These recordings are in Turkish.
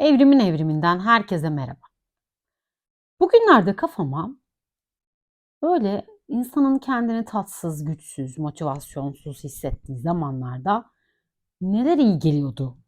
Evrimin evriminden herkese merhaba. Bugünlerde kafama böyle insanın kendini tatsız, güçsüz, motivasyonsuz hissettiği zamanlarda neler iyi geliyordu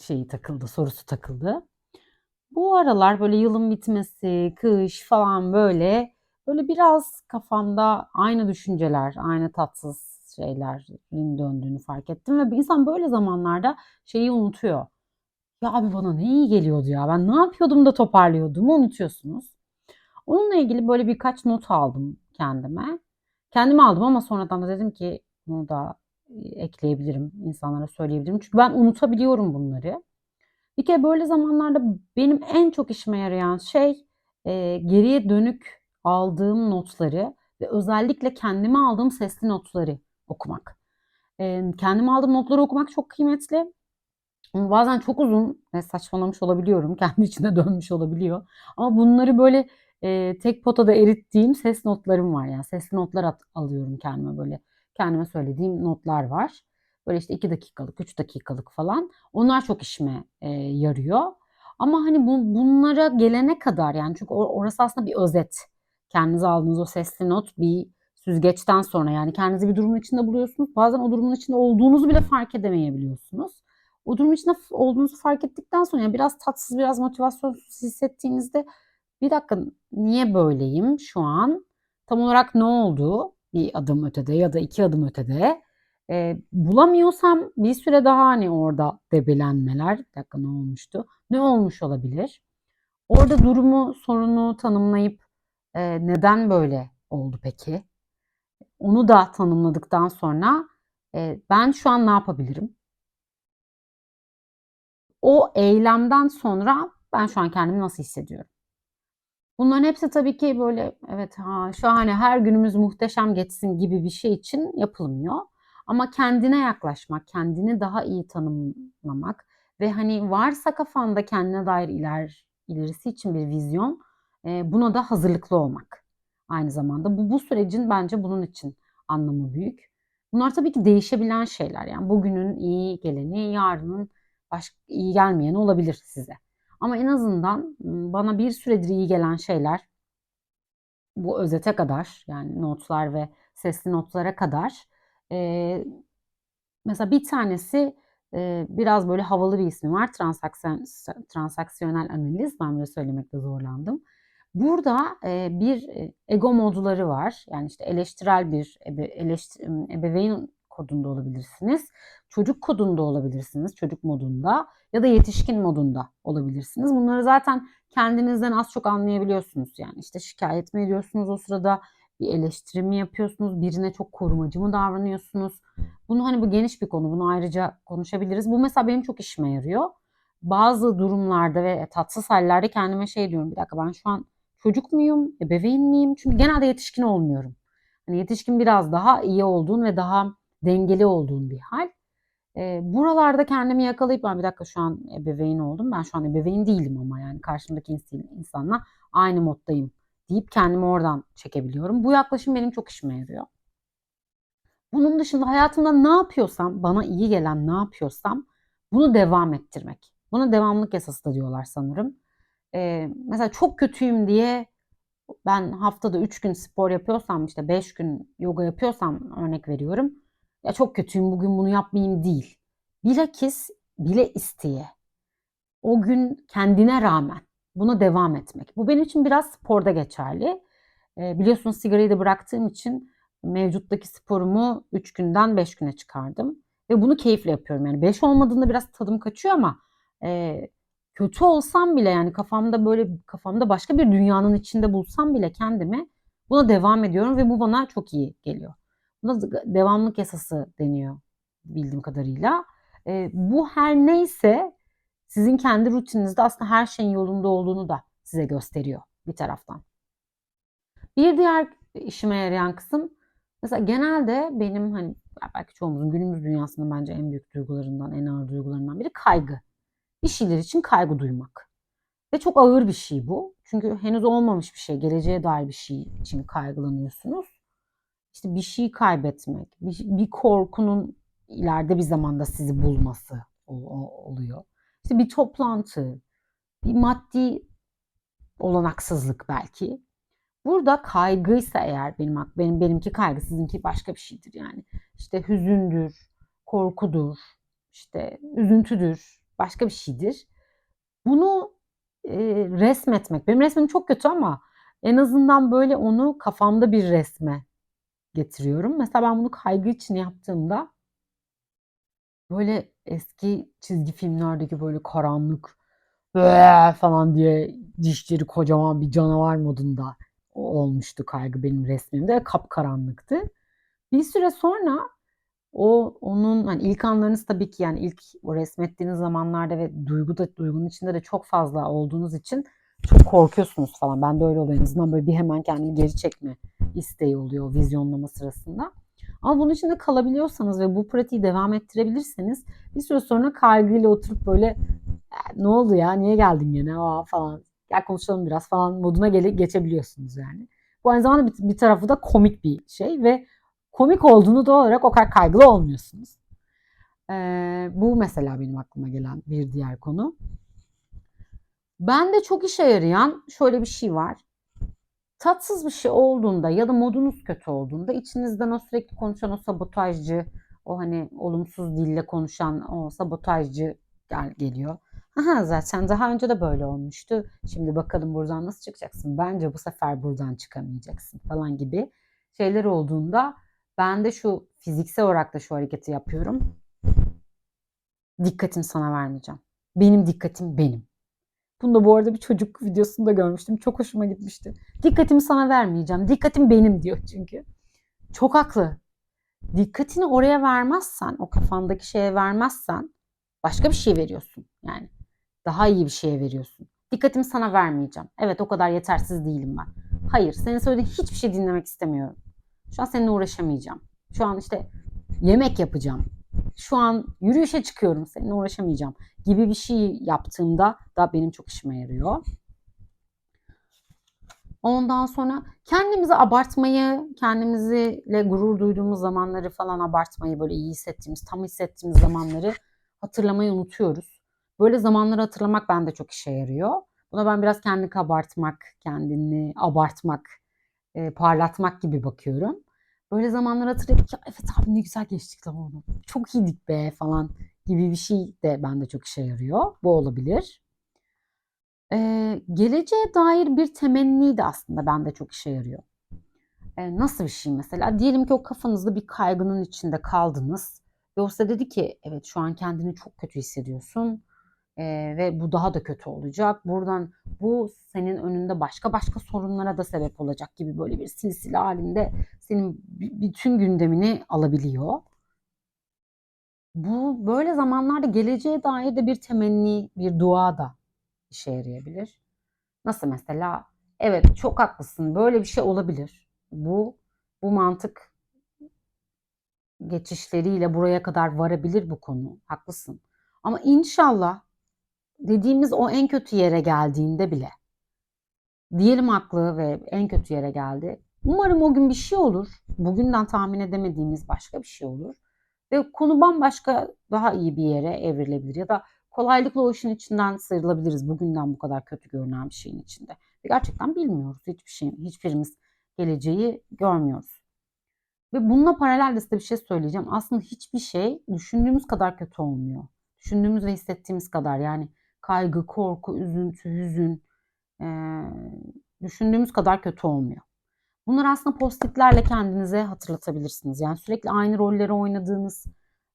şeyi takıldı, sorusu takıldı. Bu aralar böyle yılın bitmesi, kış falan böyle böyle biraz kafamda aynı düşünceler, aynı tatsız şeylerin döndüğünü fark ettim ve bir insan böyle zamanlarda şeyi unutuyor. Ya abi bana ne iyi geliyordu ya. Ben ne yapıyordum da toparlıyordum unutuyorsunuz. Onunla ilgili böyle birkaç not aldım kendime. Kendime aldım ama sonradan da dedim ki bunu da e, ekleyebilirim, insanlara söyleyebilirim. Çünkü ben unutabiliyorum bunları. Bir kere böyle zamanlarda benim en çok işime yarayan şey e, geriye dönük aldığım notları ve özellikle kendime aldığım sesli notları okumak. E, kendime aldığım notları okumak çok kıymetli. Ama bazen çok uzun ve saçmalamış olabiliyorum. Kendi içine dönmüş olabiliyor. Ama bunları böyle e, tek potada erittiğim ses notlarım var. Yani sesli notlar at, alıyorum kendime böyle. Kendime söylediğim notlar var. Böyle işte 2 dakikalık, 3 dakikalık falan. Onlar çok işime e, yarıyor. Ama hani bu, bunlara gelene kadar yani çünkü orası aslında bir özet. Kendinize aldığınız o sesli not bir süzgeçten sonra yani kendinizi bir durumun içinde buluyorsunuz. Bazen o durumun içinde olduğunuzu bile fark edemeyebiliyorsunuz. O durum içinde olduğunuzu fark ettikten sonra yani biraz tatsız, biraz motivasyonsuz hissettiğinizde bir dakika niye böyleyim şu an? Tam olarak ne oldu? Bir adım ötede ya da iki adım ötede. E, bulamıyorsam bir süre daha hani orada debelenmeler. Bir dakika ne olmuştu? Ne olmuş olabilir? Orada durumu, sorunu tanımlayıp e, neden böyle oldu peki? Onu da tanımladıktan sonra e, ben şu an ne yapabilirim? O eylemden sonra ben şu an kendimi nasıl hissediyorum? Bunların hepsi tabii ki böyle evet ha şahane her günümüz muhteşem geçsin gibi bir şey için yapılmıyor. Ama kendine yaklaşmak, kendini daha iyi tanımlamak ve hani varsa kafanda kendine dair iler, ilerisi için bir vizyon e, buna da hazırlıklı olmak. Aynı zamanda bu, bu sürecin bence bunun için anlamı büyük. Bunlar tabii ki değişebilen şeyler. Yani bugünün iyi geleni, yarının başka iyi gelmeyen olabilir size. Ama en azından bana bir süredir iyi gelen şeyler bu özete kadar yani notlar ve sesli notlara kadar e, mesela bir tanesi e, biraz böyle havalı bir ismi var transaksiyon, transaksiyonel analiz ben böyle söylemekte zorlandım. Burada e, bir ego modları var yani işte eleştirel bir ebe, eleştir, ebeveyn kodunda olabilirsiniz. Çocuk kodunda olabilirsiniz, çocuk modunda ya da yetişkin modunda olabilirsiniz. Bunları zaten kendinizden az çok anlayabiliyorsunuz. Yani işte şikayet mi ediyorsunuz o sırada, bir eleştiri mi yapıyorsunuz, birine çok korumacı mı davranıyorsunuz? Bunu hani bu geniş bir konu, bunu ayrıca konuşabiliriz. Bu mesela benim çok işime yarıyor. Bazı durumlarda ve tatsız hallerde kendime şey diyorum, bir dakika ben şu an çocuk muyum, ebeveyn miyim? Çünkü genelde yetişkin olmuyorum. Hani yetişkin biraz daha iyi olduğun ve daha dengeli olduğun bir hal. E, buralarda kendimi yakalayıp ben bir dakika şu an ebeveyn oldum. Ben şu an ebeveyn değilim ama yani karşımdaki insanla aynı moddayım deyip kendimi oradan çekebiliyorum. Bu yaklaşım benim çok işime yarıyor. Bunun dışında hayatımda ne yapıyorsam, bana iyi gelen ne yapıyorsam bunu devam ettirmek. Buna devamlık yasası da diyorlar sanırım. Ee, mesela çok kötüyüm diye ben haftada 3 gün spor yapıyorsam işte 5 gün yoga yapıyorsam örnek veriyorum ya çok kötüyüm bugün bunu yapmayayım değil. Bilakis bile isteye. O gün kendine rağmen buna devam etmek. Bu benim için biraz sporda geçerli. E, biliyorsunuz sigarayı da bıraktığım için mevcuttaki sporumu 3 günden 5 güne çıkardım. Ve bunu keyifle yapıyorum. Yani 5 olmadığında biraz tadım kaçıyor ama e, kötü olsam bile yani kafamda böyle kafamda başka bir dünyanın içinde bulsam bile kendimi buna devam ediyorum ve bu bana çok iyi geliyor. Buna devamlık yasası deniyor bildiğim kadarıyla. E, bu her neyse sizin kendi rutininizde aslında her şeyin yolunda olduğunu da size gösteriyor bir taraftan. Bir diğer işime yarayan kısım mesela genelde benim hani belki çoğumuzun günümüz dünyasında bence en büyük duygularından, en ağır duygularından biri kaygı. Bir şeyler için kaygı duymak. Ve çok ağır bir şey bu. Çünkü henüz olmamış bir şey, geleceğe dair bir şey için kaygılanıyorsunuz işte bir şey kaybetmek, bir, bir korkunun ileride bir zamanda sizi bulması oluyor. işte bir toplantı, bir maddi olanaksızlık belki. Burada kaygıysa eğer benim benim benimki kaygı, sizinki başka bir şeydir yani. İşte hüzündür, korkudur, işte üzüntüdür, başka bir şeydir. Bunu e, resmetmek. Benim resmim çok kötü ama en azından böyle onu kafamda bir resme getiriyorum. Mesela ben bunu kaygı için yaptığımda böyle eski çizgi filmlerdeki böyle karanlık falan diye dişleri kocaman bir canavar modunda olmuştu kaygı benim resmimde kapkaranlıktı. Bir süre sonra o onun hani ilk anlarınız tabii ki yani ilk o resmettiğiniz zamanlarda ve duygu da duygunun içinde de çok fazla olduğunuz için çok korkuyorsunuz falan. Ben de öyle oluyor. En azından böyle bir hemen kendimi geri çekme isteği oluyor vizyonlama sırasında. Ama bunun içinde kalabiliyorsanız ve bu pratiği devam ettirebilirseniz bir süre sonra kaygıyla oturup böyle ne oldu ya niye geldin gene Aa, falan gel konuşalım biraz falan moduna gele, geçebiliyorsunuz yani. Bu aynı zamanda bir, bir tarafı da komik bir şey ve komik olduğunu doğal olarak o kadar kaygılı olmuyorsunuz. Ee, bu mesela benim aklıma gelen bir diğer konu. Ben de çok işe yarayan şöyle bir şey var. Tatsız bir şey olduğunda ya da modunuz kötü olduğunda içinizden o sürekli konuşan o sabotajcı, o hani olumsuz dille konuşan o sabotajcı gel geliyor. Aha zaten daha önce de böyle olmuştu. Şimdi bakalım buradan nasıl çıkacaksın? Bence bu sefer buradan çıkamayacaksın falan gibi şeyler olduğunda ben de şu fiziksel olarak da şu hareketi yapıyorum. Dikkatim sana vermeyeceğim. Benim dikkatim benim. Bunu da bu arada bir çocuk videosunda görmüştüm. Çok hoşuma gitmişti. Dikkatimi sana vermeyeceğim. Dikkatim benim diyor çünkü. Çok haklı. Dikkatini oraya vermezsen, o kafandaki şeye vermezsen başka bir şey veriyorsun. Yani daha iyi bir şeye veriyorsun. Dikkatimi sana vermeyeceğim. Evet o kadar yetersiz değilim ben. Hayır senin söylediğin hiçbir şey dinlemek istemiyorum. Şu an seninle uğraşamayacağım. Şu an işte yemek yapacağım. Şu an yürüyüşe çıkıyorum seninle uğraşamayacağım gibi bir şey yaptığımda da benim çok işime yarıyor. Ondan sonra kendimizi abartmayı, kendimizle gurur duyduğumuz zamanları falan abartmayı, böyle iyi hissettiğimiz, tam hissettiğimiz zamanları hatırlamayı unutuyoruz. Böyle zamanları hatırlamak bende çok işe yarıyor. Buna ben biraz kendini kabartmak, kendini abartmak, e, parlatmak gibi bakıyorum. Böyle zamanları hatırlayıp ya evet abi ne güzel geçtik zamanı. Çok iyiydik be falan gibi bir şey de bende çok işe yarıyor. Bu olabilir. Ee, geleceğe dair bir temenni de aslında bende çok işe yarıyor. Ee, nasıl bir şey mesela? Diyelim ki o kafanızda bir kaygının içinde kaldınız. Ve o size dedi ki evet şu an kendini çok kötü hissediyorsun. Ee, ve bu daha da kötü olacak. Buradan bu senin önünde başka başka sorunlara da sebep olacak gibi böyle bir silsile halinde senin bütün gündemini alabiliyor. Bu böyle zamanlarda geleceğe dair de bir temenni, bir dua da işe yarayabilir. Nasıl mesela? Evet çok haklısın. Böyle bir şey olabilir. Bu bu mantık geçişleriyle buraya kadar varabilir bu konu. Haklısın. Ama inşallah dediğimiz o en kötü yere geldiğinde bile diyelim haklı ve en kötü yere geldi. Umarım o gün bir şey olur. Bugünden tahmin edemediğimiz başka bir şey olur. Ve konu bambaşka daha iyi bir yere evrilebilir. Ya da kolaylıkla o işin içinden sıyrılabiliriz. Bugünden bu kadar kötü görünen bir şeyin içinde. Ve gerçekten bilmiyoruz. Hiçbir şey, hiçbirimiz geleceği görmüyoruz. Ve bununla paralel de size bir şey söyleyeceğim. Aslında hiçbir şey düşündüğümüz kadar kötü olmuyor. Düşündüğümüz ve hissettiğimiz kadar yani kaygı, korku, üzüntü, hüzün e, düşündüğümüz kadar kötü olmuyor. Bunları aslında postitlerle kendinize hatırlatabilirsiniz. Yani sürekli aynı rolleri oynadığınız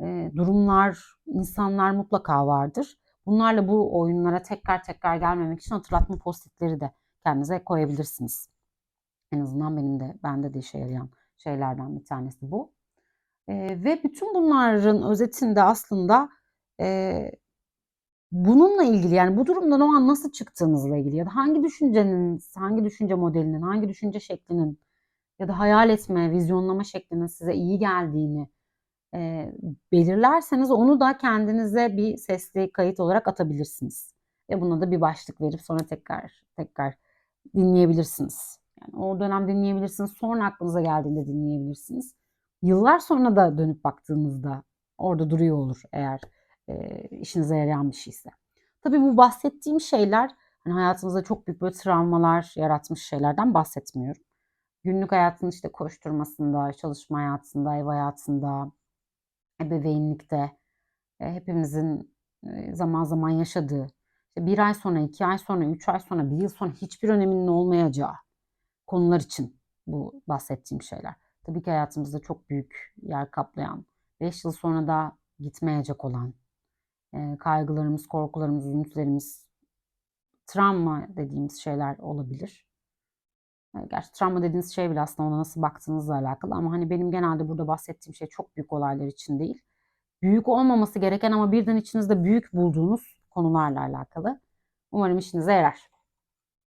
e, durumlar, insanlar mutlaka vardır. Bunlarla bu oyunlara tekrar tekrar gelmemek için hatırlatma postitleri de kendinize koyabilirsiniz. En azından benim de bende de işe yarayan şeylerden bir tanesi bu. E, ve bütün bunların özetinde aslında e, bununla ilgili yani bu durumdan o an nasıl çıktığınızla ilgili ya da hangi düşüncenin, hangi düşünce modelinin, hangi düşünce şeklinin ya da hayal etme, vizyonlama şeklinin size iyi geldiğini e, belirlerseniz onu da kendinize bir sesli kayıt olarak atabilirsiniz. Ve buna da bir başlık verip sonra tekrar tekrar dinleyebilirsiniz. Yani o dönem dinleyebilirsiniz. Sonra aklınıza geldiğinde dinleyebilirsiniz. Yıllar sonra da dönüp baktığınızda orada duruyor olur eğer e, işinize yarayan bir şeyse. Tabii bu bahsettiğim şeyler hani hayatımızda çok büyük böyle travmalar yaratmış şeylerden bahsetmiyorum. Günlük hayatın işte koşturmasında, çalışma hayatında, ev hayatında, ebeveynlikte e, hepimizin zaman zaman yaşadığı, işte bir ay sonra, iki ay sonra, üç ay sonra, bir yıl sonra hiçbir öneminin olmayacağı konular için bu bahsettiğim şeyler. Tabii ki hayatımızda çok büyük yer kaplayan, beş yıl sonra da gitmeyecek olan e, kaygılarımız, korkularımız, üzüntülerimiz, travma dediğimiz şeyler olabilir. E, Gerçi travma dediğiniz şey bile aslında ona nasıl baktığınızla alakalı ama hani benim genelde burada bahsettiğim şey çok büyük olaylar için değil. Büyük olmaması gereken ama birden içinizde büyük bulduğunuz konularla alakalı. Umarım işinize yarar.